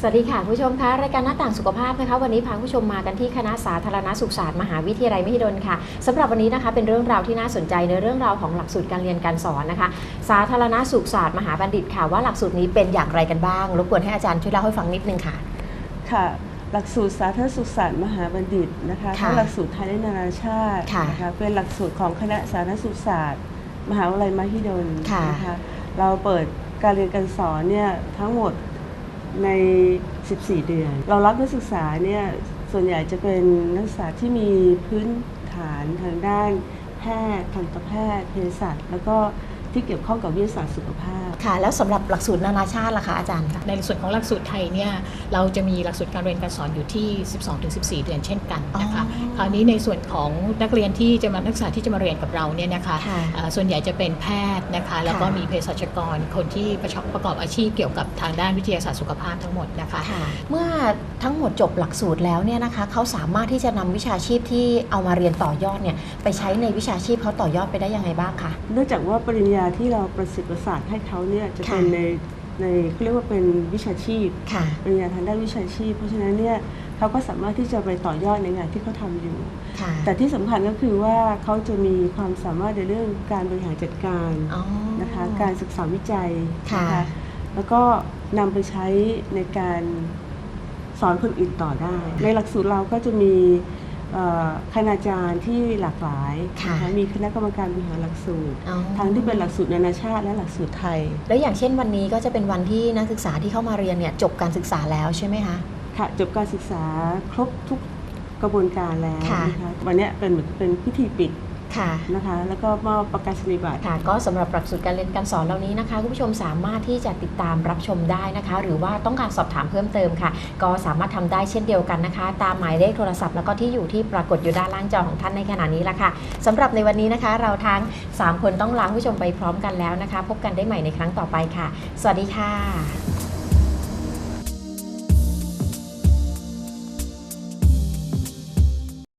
สวัสดีค่ะคุณผู้ชมคะรายการหน้าต่างสุขภาพนะคะ วันนี้พาคุณผู้ชมมากันที่คณะสาธารณสุขศาสตร์มหาวิทยาลัยมหิดลค่ะสำหรับวันนี้นะคะเป็นเรื่องราวที่น่าสนใจในเรื่องราวของหลักสูตรการเรียนการสอนนะคะ สาธารณสุขศาสตร์มหาบัณฑิตค่ะว่าหลักสูตรนี้เป็นอย่างไรกันบ้างรบกวนให้อาจารย์ช่วยเล่าให้ฟังนิดนึงค่ะ ค่ะ หลักสูตรสาธารณสุขศาสตร์มหาบัณฑิตนะคะค่ะทั้งหลักสูตรไทยและนานาชาติค่ะนะคะเป็นหลักสูตรของคณะสาธารณสุขศาสตร์ มหาวิทยาลัยมหิดลค่ะนะคะเราเปิดการเรียนการสอนเนี่ยทั้งหมด ใน 14 เดือน เรารับนักศึกษาเนี่ยส่วนใหญ่จะเป็นนักศึกษาที่มีพื้นฐานทางด้านแพทย์ทันตแพทย์เภสัชแล้วก็ ที่เกี่ยวข้องกับวิทยาศาสตร์สุขภาพ ค่ะ แล้วสำหรับหลักสูตรนานาชาติล่ะคะอาจารย์คะในส่วนของหลักสูตรไทยเนี่ยเราจะมีหลักสูตรการเรียนการสอนอยู่ที่ 12-14 เดือนเช่นกันนะคะอ๋อคราวนี้ในส่วนของนักเรียนที่จะมานักศึกษาที่จะมาเรียนกับเราเนี่ยนะคะค่ะเอ่อส่วนใหญ่จะเป็นแพทย์นะคะ แล้วก็ค่ะมีเภสัชกรคนที่ประชอบประกอบอาชีพเกี่ยวกับทางด้านวิทยาศาสตร์สุขภาพทั้งหมดนะคะค่ะเมื่อทั้งหมดจบหลักสูตรแล้วเนี่ยนะคะเขาสามารถที่จะนำวิชาชีพที่เอามาเรียนต่อยอดเนี่ยไปใช้ในวิชาชีพเขาต่อยอดไปได้ยังไงบ้างคะเนื่องจากว่าปริญญาที่เราประสิทธิ์ประสาทให้เขาเนี่ยจะเป็นค่ะในในเขาเรียกว่าเป็นวิชาชีพค่ะปริญญาทางด้านวิชาชีพ เพราะฉะนั้นเนี่ยเขาก็สามารถที่จะไปต่อยอดในงานที่เขาทำอยู่ค่ะแต่ที่สำคัญก็คือว่าเขาจะมีความสามารถในเรื่องการบริหารจัดการอ๋อนะคะการศึกษาวิจัยค่ะนะคะแล้วก็นำไปใช้ในการสอนคนอื่นต่อได้ ในหลักสูตรเราก็จะมีเอ่อ คณาจารย์ที่หลากหลายค่ะนะคะมีคณะกรรมการบริหารหลักสูตร อ๋อ ทั้งที่เป็นหลักสูตรนานาชาติและหลักสูตรไทย แล้วอย่างเช่นวันนี้ก็จะเป็นวันที่นักศึกษาที่เข้ามาเรียนเนี่ยจบการศึกษาแล้วใช่ไหมคะ ค่ะจบการศึกษาครบทุกกระบวนการแล้วค่ะ นะคะวันเนี้ยเป็นเหมือนเป็นพิธีปิด ค่ะนะคะ แล้วก็มอบประกาศนียบัตร ค่ะก็สำหรับหลักสูตรการเรียนการสอนเหล่านี้นะคะคุณผู้ชมสามารถที่จะติดตามรับชมได้นะคะ หรือว่าต้องการสอบถามเพิ่มเติมค่ะ ก็สามารถทำได้เช่นเดียวกันนะคะ ตามหมายเลขโทรศัพท์แล้วก็ที่อยู่ที่ปรากฏอยู่ด้านล่างจอของท่านในขณะนี้ละค่ะสำหรับในวันนี้นะคะ เราทั้ง 3 คนต้องลาคุณผู้ชมไปพร้อมกันแล้วนะคะ พบกันได้ใหม่ในครั้งต่อไปค่ะ สวัสดีค่ะ